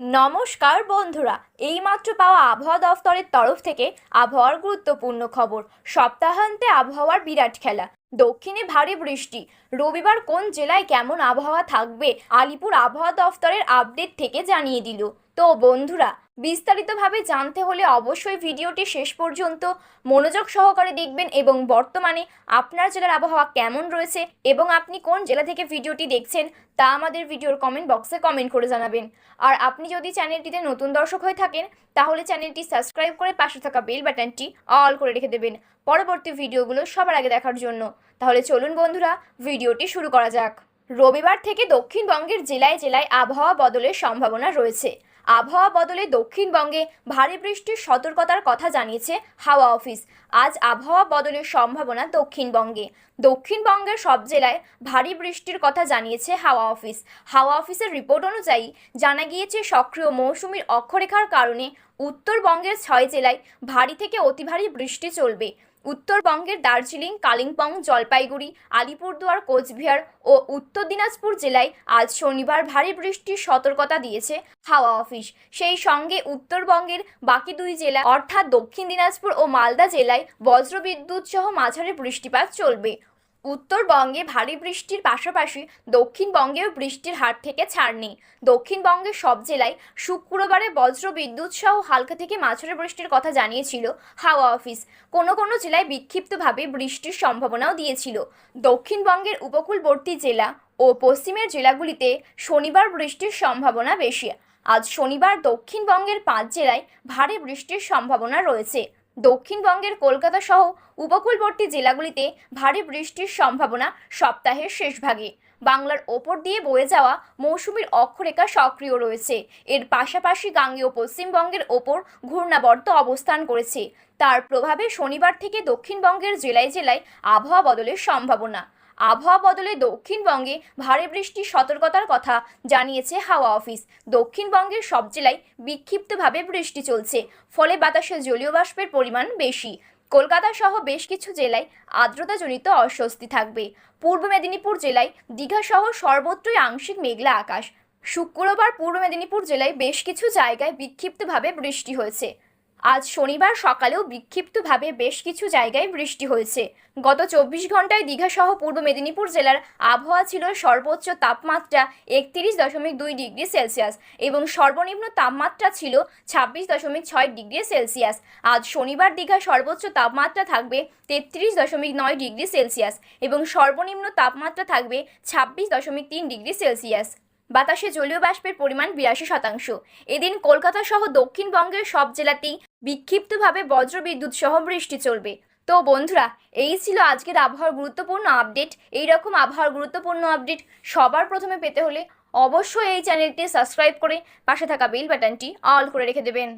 নমস্কার বন্ধুরা, এইমাত্র পাওয়া আবহাওয়া দফতরের তরফ থেকে আবহাওয়ার গুরুত্বপূর্ণ খবর। সপ্তাহান্তে আবহাওয়ার বিরাট খেলা। দক্ষিণে ভারী বৃষ্টি। রবিবার কোন জেলায় কেমন আবহাওয়া থাকবে? আলিপুর আবহাওয়া দফতরের আপডেট থেকে জানিয়ে দিল। তো বন্ধুরা বিস্তারিতভাবে জানতে হলে অবশ্যই ভিডিওটি শেষ পর্যন্ত মনোযোগ সহকারে দেখবেন এবং বর্তমানে আপনার জেলার আবহাওয়া কেমন রয়েছে এবং আপনি কোন জেলা থেকে ভিডিওটি দেখছেন তা আমাদের ভিডিওর কমেন্ট বক্সে কমেন্ট করে জানাবেন। আর আপনি যদি চ্যানেলটিতে নতুন দর্শক হয়ে থাকেন, তাহলে চ্যানেলটি সাবস্ক্রাইব করে পাশে থাকা বেল বাটনটি অল করে রেখে দেবেন পরবর্তী ভিডিওগুলো সবার আগে দেখার জন্য। তাহলে চলুন বন্ধুরা, ভিডিওটি শুরু করা যাক। রবিবার থেকে দক্ষিণবঙ্গের জেলায় জেলায় আবহাওয়া বদলের সম্ভাবনা রয়েছে। আবহাওয়া বদলে দক্ষিণবঙ্গে ভারী বৃষ্টির সতর্কতার কথা জানিয়েছে হাওয়া অফিস। আজ আবহাওয়া বদলের সম্ভাবনা দক্ষিণবঙ্গে। দক্ষিণবঙ্গের সব জেলায় ভারী বৃষ্টির কথা জানিয়েছে হাওয়া অফিস। হাওয়া অফিসের রিপোর্ট অনুযায়ী জানা গিয়েছে, সক্রিয় মৌসুমীর অক্ষরেখার কারণে উত্তরবঙ্গের ছয় জেলায় ভারী থেকে অতি ভারী বৃষ্টি চলবে। উত্তরবঙ্গের দার্জিলিং, কালিম্পং, জলপাইগুড়ি, আলিপুরদুয়ার, কোচবিহার ও উত্তর দিনাজপুর জেলায় আজ শনিবার ভারী বৃষ্টির সতর্কতা দিয়েছে হাওয়া অফিস। সেই সঙ্গে উত্তরবঙ্গের বাকি দুই জেলা অর্থাৎ দক্ষিণ দিনাজপুর ও মালদা জেলায় বজ্রবিদ্যুৎ সহ মাঝারি বৃষ্টিপাত চলবে। উত্তরবঙ্গে ভারী বৃষ্টির পাশাপাশি দক্ষিণবঙ্গেও বৃষ্টির হাট থেকে ছাড় নেই। দক্ষিণবঙ্গের সব জেলায় শুক্রবারে বজ্র বিদ্যুৎ সহ হালকা থেকে মাঝারি বৃষ্টির কথা জানিয়েছিল হাওয়া অফিস। কোনো কোনো জেলায় বিক্ষিপ্তভাবে বৃষ্টির সম্ভাবনাও দিয়েছিল। দক্ষিণবঙ্গের উপকূলবর্তী জেলা ও পশ্চিমের জেলাগুলিতে শনিবার বৃষ্টির সম্ভাবনা বেশি। আজ শনিবার দক্ষিণবঙ্গের পাঁচ জেলায় ভারী বৃষ্টির সম্ভাবনা রয়েছে। দক্ষিণবঙ্গের কলকাতা সহ উপকূলবর্তী জেলাগুলিতে ভারী বৃষ্টির সম্ভাবনা সপ্তাহের শেষভাগে। বাংলার ওপর দিয়ে বয়ে যাওয়া মৌসুমির অক্ষরেখা সক্রিয় রয়েছে। এর পাশাপাশি গাঙ্গেয় পশ্চিমবঙ্গের ওপর ঘূর্ণাবর্ত অবস্থান করেছে। তার প্রভাবে শনিবার থেকে দক্ষিণবঙ্গের জেলায় জেলায় আবহাওয়া বদলের সম্ভাবনা। আবহাওয়া বদলে দক্ষিণবঙ্গে ভারী বৃষ্টির সতর্কতার কথা জানিয়েছে হাওয়া অফিস। দক্ষিণবঙ্গের সব জেলায় বিক্ষিপ্তভাবে বৃষ্টি চলছে, ফলে বাতাসে জলীয় বাষ্পের পরিমাণ বেশি। কলকাতা সহ বেশ কিছু জেলায় আর্দ্রতাজনিত অস্বস্তি থাকবে। পূর্ব মেদিনীপুর জেলায় দীঘা সহ সর্বত্রই আংশিক মেঘলা আকাশ। শুক্রবার পূর্ব মেদিনীপুর জেলায় বেশ কিছু জায়গায় বিক্ষিপ্তভাবে বৃষ্টি হয়েছে। আজ শনিবার সকালেও বিক্ষিপ্তভাবে বেশ কিছু জায়গায় বৃষ্টি হয়েছে। গত চব্বিশ ঘন্টায় দীঘা সহ পূর্ব মেদিনীপুর জেলার আবহাওয়া ছিল সর্বোচ্চ তাপমাত্রা একত্রিশ দশমিক দুই ডিগ্রি সেলসিয়াস এবং সর্বনিম্ন তাপমাত্রা ছিল ছাব্বিশ দশমিক ছয় ডিগ্রি সেলসিয়াস। আজ শনিবার দীঘা সর্বোচ্চ তাপমাত্রা থাকবে তেত্রিশ দশমিক নয় ডিগ্রি সেলসিয়াস এবং সর্বনিম্ন তাপমাত্রা থাকবে ছাব্বিশ দশমিক তিন ডিগ্রি সেলসিয়াস। বাতাসে জলীয় বাষ্পের পরিমাণ বিরাশি শতাংশ। এদিন কলকাতা সহ দক্ষিণবঙ্গের সব জেলাতেই বিক্ষিপ্তভাবে বজ্রবিদ্যুৎ সহ বৃষ্টি চলবে। তো বন্ধুরা, এই ছিল আজকের আবহাওয়ার গুরুত্বপূর্ণ আপডেট। এই রকম আবহাওয়ার গুরুত্বপূর্ণ আপডেট সবার প্রথমে পেতে হলে অবশ্যই এই চ্যানেলটি সাবস্ক্রাইব করে পাশে থাকা বেল বাটনটি অল করে রেখে দেবেন।